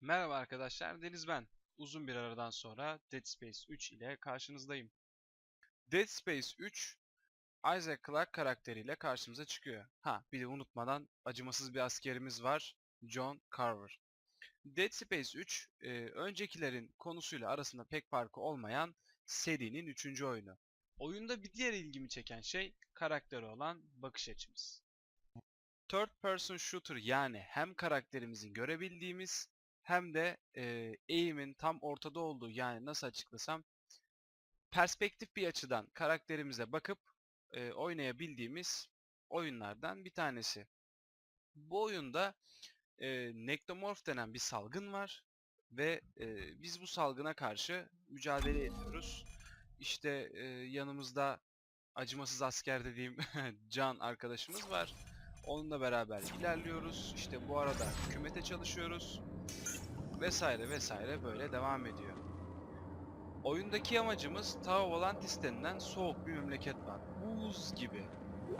Merhaba arkadaşlar, Deniz ben. Uzun bir aradan sonra Dead Space 3 ile karşınızdayım. Dead Space 3, Isaac Clarke karakteriyle karşımıza çıkıyor. Ha, bir de unutmadan acımasız bir askerimiz var, John Carver. Dead Space 3, e, öncekilerin konusuyla arasında pek farkı olmayan serinin 3. oyunu. Oyunda bir diğer ilgimi çeken şey karakteri olan bakış açımız. Third person shooter yani hem karakterimizin görebildiğimiz hem de e, eğimin tam ortada olduğu yani nasıl açıklasam perspektif bir açıdan karakterimize bakıp e, oynayabildiğimiz oyunlardan bir tanesi. Bu oyunda e, Nectomorph denen bir salgın var ve e, biz bu salgına karşı mücadele ediyoruz. İşte e, yanımızda acımasız asker dediğim Can arkadaşımız var. Onunla beraber ilerliyoruz. İşte bu arada hükümete çalışıyoruz vesaire vesaire böyle devam ediyor. Oyundaki amacımız Tau Volantis denilen soğuk bir memleket var. Buz gibi.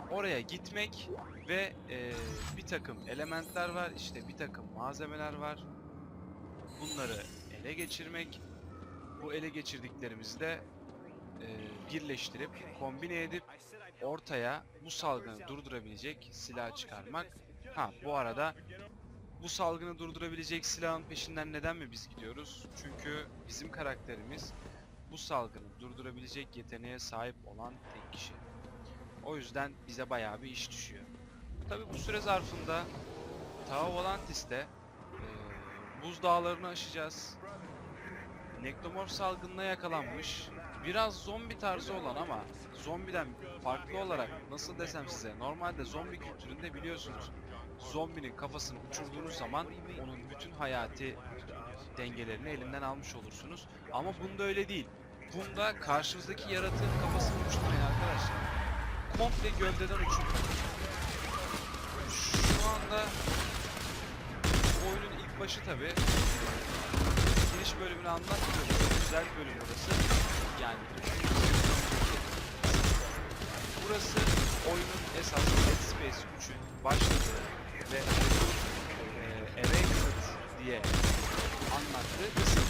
Oraya gitmek ve eee, bir takım elementler var, işte bir takım malzemeler var. Bunları ele geçirmek. Bu ele geçirdiklerimizi de eee, birleştirip, kombine edip ortaya bu salgını durdurabilecek silah çıkarmak. Ha bu arada bu salgını durdurabilecek silahın peşinden neden mi biz gidiyoruz? Çünkü bizim karakterimiz bu salgını durdurabilecek yeteneğe sahip olan tek kişi. O yüzden bize bayağı bir iş düşüyor. Tabi bu süre zarfında Tau Volantis'te eee, buz dağlarını aşacağız. Nektomorf salgınına yakalanmış. Biraz zombi tarzı olan ama zombiden farklı olarak nasıl desem size normalde zombi kültüründe biliyorsunuz zombinin kafasını uçurduğunuz zaman onun bütün hayati dengelerini elinden almış olursunuz. Ama bunda öyle değil. Bunda karşınızdaki yaratığın kafasını uçurmayın arkadaşlar. Komple gövdeden uçurun. Şu anda oyunun ilk başı tabi. Giriş bölümünü anlatmıyorum. Güzel bölüm burası. Yani burası oyunun esas Dead Space 3'ün başladığı ve e, Awakened diye anlattığı kısım.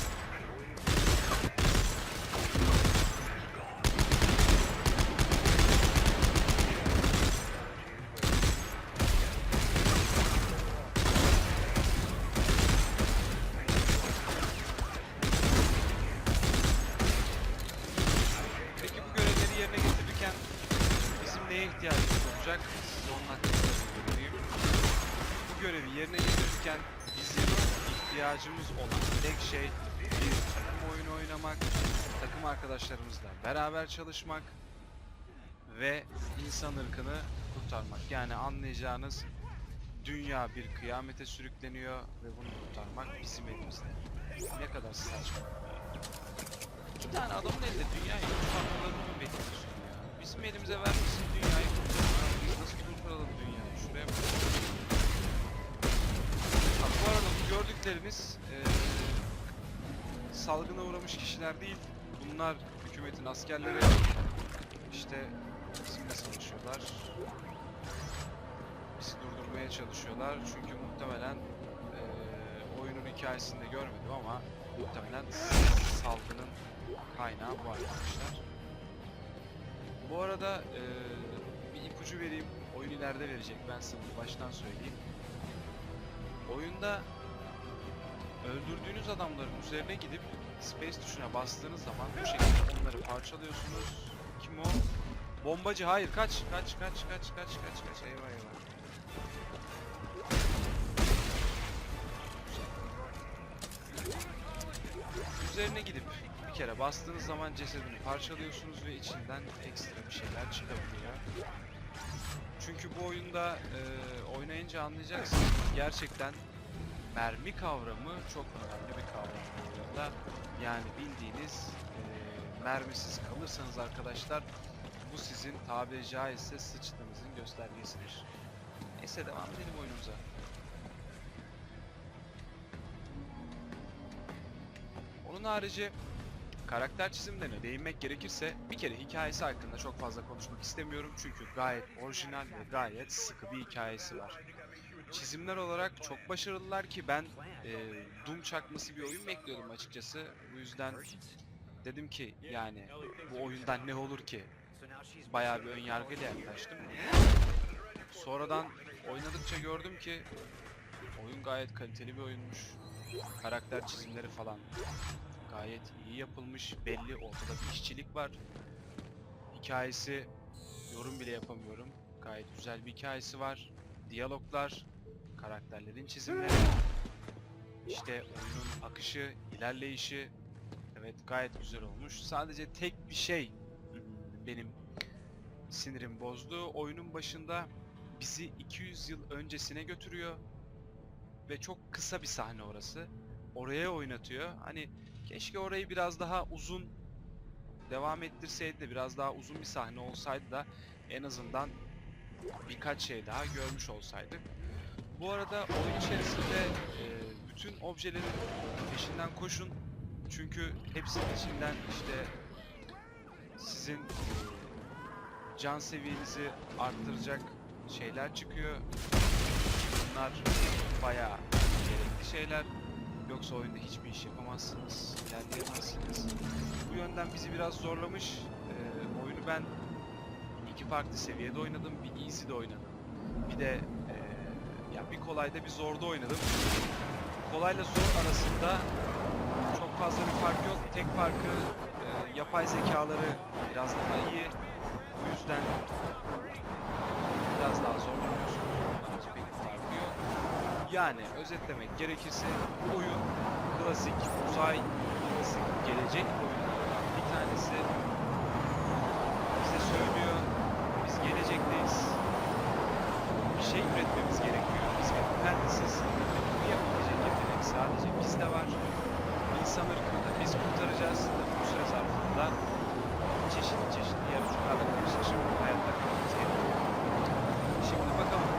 Peki bu görevleri yerine getirirken bizim neye ihtiyacımız olacak? Size onun hakkında bilgi vereyim. Bu görevi getirirken bizim ihtiyacımız olan tek şey bir takım oyunu oynamak, takım arkadaşlarımızla beraber çalışmak ve insan ırkını kurtarmak. Yani anlayacağınız dünya bir kıyamete sürükleniyor ve bunu kurtarmak bizim elimizde. Ne kadar saçma. İki tane adamın elinde dünyayı kurtarmalarını mı bekliyorsun ya? Bizim elimize vermişsin dünyayı kurtarmalarını. Biz nasıl kurtaralım dünyayı? Şuraya bak. Gördükleriniz eee salgına uğramış kişiler değil. Bunlar hükümetin askerleri. İşte bizimle savaşıyorlar. Bizi durdurmaya çalışıyorlar. Çünkü muhtemelen eee oyunun hikayesinde görmedim ama muhtemelen salgının kaynağı bu arkadaşlar. Bu arada eee, bir ipucu vereyim. Oyun ileride verecek. Ben size bunu baştan söyleyeyim. Oyunda öldürdüğünüz adamların üzerine gidip space tuşuna bastığınız zaman bu şekilde onları parçalıyorsunuz. Kim o? Bombacı hayır kaç kaç kaç kaç kaç kaç kaç eyvah eyvah. Üzerine gidip bir kere bastığınız zaman cesedini parçalıyorsunuz ve içinden ekstra bir şeyler çıkabiliyor. Çünkü bu oyunda e, oynayınca anlayacaksınız gerçekten mermi kavramı çok önemli bir kavram bu oyunda. Yani bildiğiniz e, mermisiz kalırsanız arkadaşlar bu sizin tabiri caizse sıçtığınızın göstergesidir. Neyse devam edelim oyunumuza. Onun harici karakter çizimlerine değinmek gerekirse bir kere hikayesi hakkında çok fazla konuşmak istemiyorum çünkü gayet orijinal ve gayet sıkı bir hikayesi var. Çizimler olarak çok başarılılar ki ben e, Doom çakması bir oyun bekliyordum açıkçası. Bu yüzden dedim ki yani bu oyundan ne olur ki? Bayağı bir ön yargıyla yaklaştım. Sonradan oynadıkça gördüm ki oyun gayet kaliteli bir oyunmuş. Karakter çizimleri falan gayet iyi yapılmış. Belli ortada bir işçilik var. Hikayesi yorum bile yapamıyorum. Gayet güzel bir hikayesi var. Diyaloglar, karakterlerin çizimleri, işte oyunun akışı, ilerleyişi evet gayet güzel olmuş. Sadece tek bir şey benim sinirim bozdu. Oyunun başında bizi 200 yıl öncesine götürüyor ve çok kısa bir sahne orası. Oraya oynatıyor. Hani keşke orayı biraz daha uzun devam ettirseydi biraz daha uzun bir sahne olsaydı da en azından birkaç şey daha görmüş olsaydık. Bu arada oyun içerisinde e, bütün objelerin peşinden koşun. Çünkü hepsinin içinden işte sizin e, can seviyenizi arttıracak şeyler çıkıyor. Bunlar bayağı gerekli şeyler. Yoksa oyunda hiçbir iş yapamazsınız, ilerleyemezsiniz. Bu yönden bizi biraz zorlamış. Ee, oyunu ben iki farklı seviyede oynadım, bir easy'de oynadım. Bir de bir kolayda bir zorda oynadım. Kolayla zor arasında çok fazla bir fark yok. Tek farkı ee, yapay zekaları biraz daha iyi. Bu yüzden biraz daha zorlanıyorsunuz. Ondan pek bir farkı yok. Yani özetlemek gerekirse bu oyun klasik uzay, klasik gelecek oyunlarından bir tanesi. Bize söylüyor, biz gelecekteyiz. Bir şey üretmemiz gerekiyor. Biz bir mühendisiz. Bunu yapabilecek yetenek sadece bizde var. İnsan biz kurtaracağız. Bu süre zarfında çeşitli çeşitli yaratıklarla karşılaşıp hayatta kalmamız. Şimdi bakalım.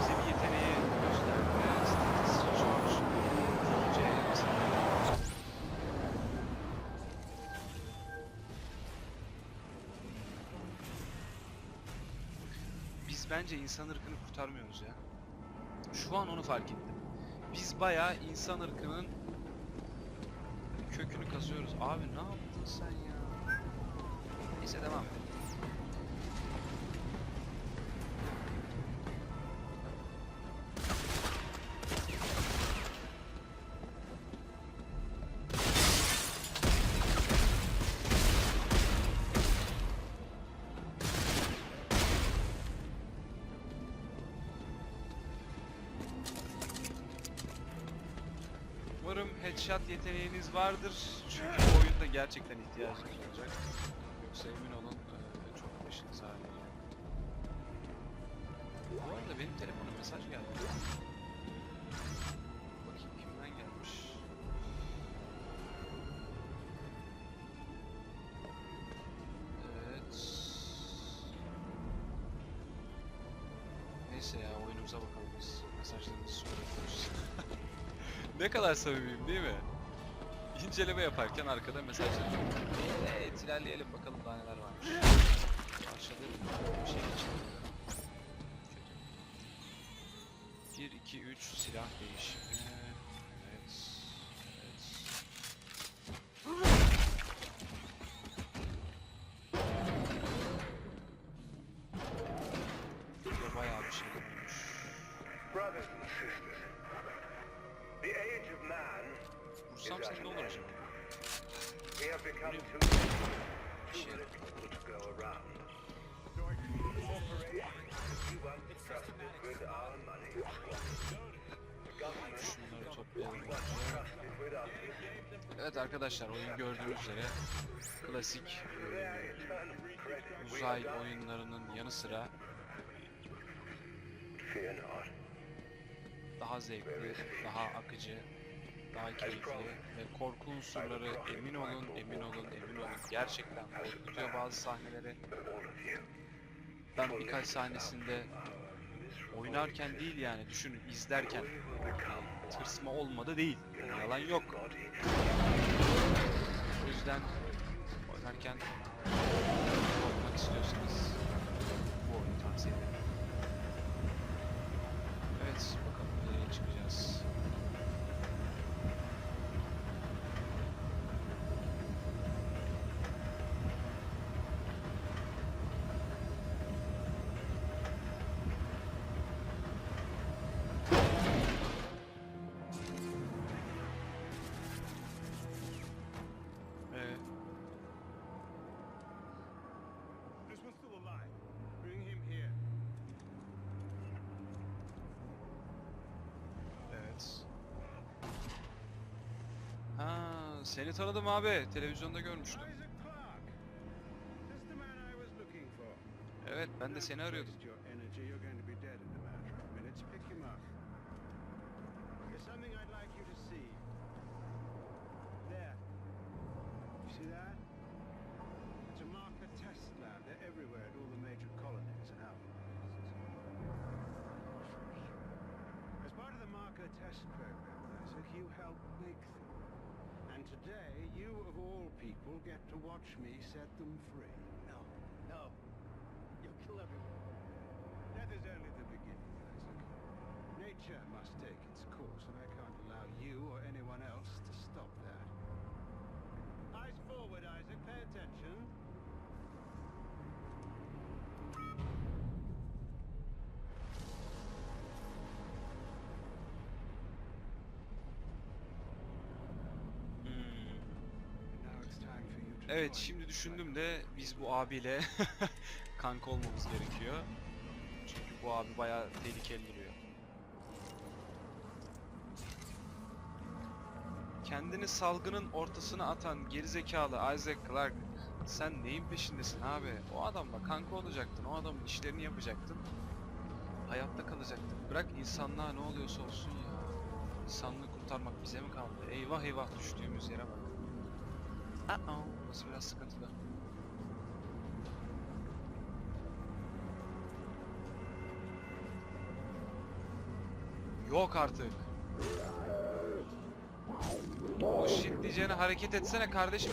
Bize bir yeteneği gösterdi. Status George. C. Biz bence insan ırkını kurtarmıyoruz ya. Şu an onu fark ettim. Biz bayağı insan ırkının kazıyoruz. Abi ne yaptın sen ya? Neyse devam edelim. Headshot yeteneğiniz vardır. Çünkü bu oyunda gerçekten ihtiyacınız olacak. Yoksa emin olun eee, çok başınız ağrıyor. Bu arada benim telefona mesaj geldi. Ne kadar samimiyim değil mi? İnceleme yaparken arkada mesajlar. Evet ilerleyelim bakalım daha neler varmış. Başladı bir şey. Kötü. 1, 2, 3 silah değişimi. Our money. The government Şunları toplayalım. Evet arkadaşlar oyun gördüğünüz üzere klasik e, uzay oyunlarının yanı sıra Fear not. daha zevkli, daha akıcı, daha keyifli ve korku unsurları emin olun, emin olun, emin olun gerçekten korkutuyor bazı sahneleri. Ben birkaç sahnesinde oynarken değil yani düşünün izlerken tırsma olmadı değil. Yalan yok. O yüzden oynarken korkmak istiyorsanız bu oyunu tavsiye ederim. They're everywhere at all the major colonies and outposts. As part of the marker test program, Isaac, you helped make. And today, you of all people get to watch me set them free. No, no. You'll kill everyone. That is only the beginning, Isaac. Nature must take its course, and I can't allow you or anyone else Evet, şimdi düşündüm de biz bu abiyle kanka olmamız gerekiyor. Çünkü bu abi bayağı tehlikeli duruyor. Kendini salgının ortasına atan gerizekalı Isaac Clarke sen neyin peşindesin abi? O adamla kanka olacaktın, o adamın işlerini yapacaktın. Hayatta kalacaktın. Bırak insanlığa ne oluyorsa olsun ya. İnsanlığı kurtarmak bize mi kaldı? Eyvah eyvah düştüğümüz yere bak. Uh-oh. Burası biraz sıkıntılı. Yok artık. O shit diyeceğine hareket etsene kardeşim.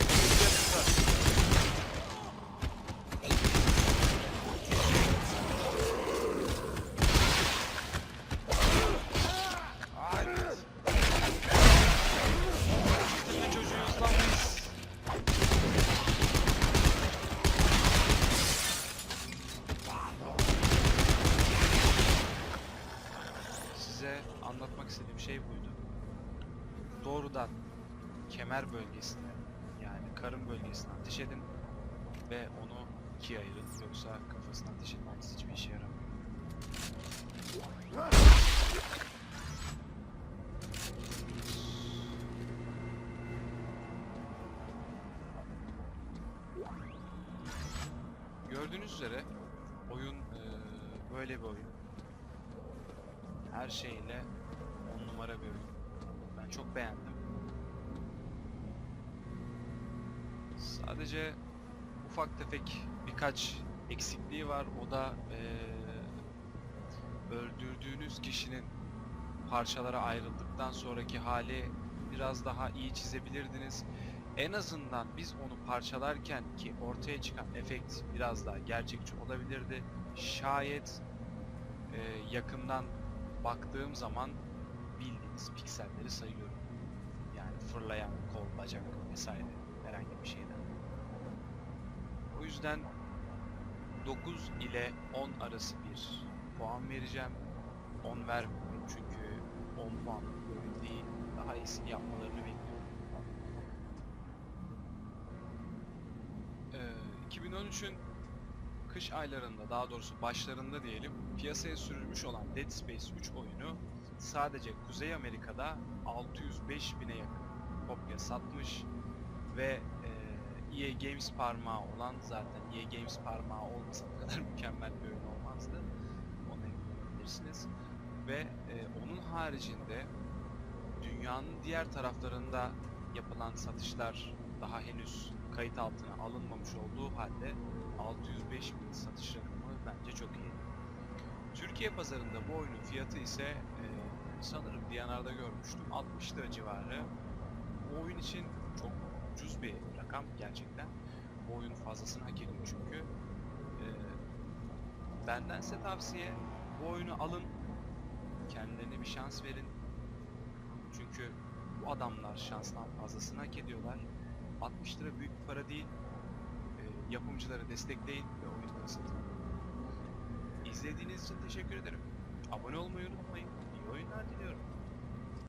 Kemer bölgesine yani karın bölgesine ateş edin ve onu ikiye ayırın yoksa kafasına ateş etmeniz hiçbir işe yaramıyor. Gördüğünüz üzere oyun eee, böyle bir oyun. Her şeyle on numara bir oyun. Ben çok beğendim. Sadece ufak tefek birkaç eksikliği var. O da eee, öldürdüğünüz kişinin parçalara ayrıldıktan sonraki hali biraz daha iyi çizebilirdiniz. En azından biz onu parçalarken ki ortaya çıkan efekt biraz daha gerçekçi olabilirdi. Şayet eee, yakından baktığım zaman bildiğiniz pikselleri sayıyorum. Yani fırlayan kol, bacak vesaire herhangi bir şeyden. Yüzden 9 ile 10 arası bir puan vereceğim. 10 vermiyorum çünkü 10 puan oyun değil. Daha iyisini yapmalarını bekliyorum. Ee, 2013'ün kış aylarında daha doğrusu başlarında diyelim piyasaya sürülmüş olan Dead Space 3 oyunu sadece Kuzey Amerika'da 605 bine yakın kopya satmış ve e, EA Games parmağı olan zaten EA Games parmağı olmasa bu kadar mükemmel bir oyun olmazdı. Onu emin olabilirsiniz. Ve e, onun haricinde dünyanın diğer taraflarında yapılan satışlar daha henüz kayıt altına alınmamış olduğu halde 605 bin satış rakamı bence çok iyi. Türkiye pazarında bu oyunun fiyatı ise e, sanırım DNR'da görmüştüm 60 lira civarı. Bu oyun için çok ucuz bir rakam gerçekten. Bu oyunun fazlasını hak ediyor çünkü. Ee, bendense tavsiye bu oyunu alın. Kendilerine bir şans verin. Çünkü bu adamlar şanstan fazlasını hak ediyorlar. 60 lira büyük bir para değil. Ee, yapımcıları destekleyin ve oyunları satın. İzlediğiniz için teşekkür ederim. Abone olmayı unutmayın. İyi oyunlar diliyorum.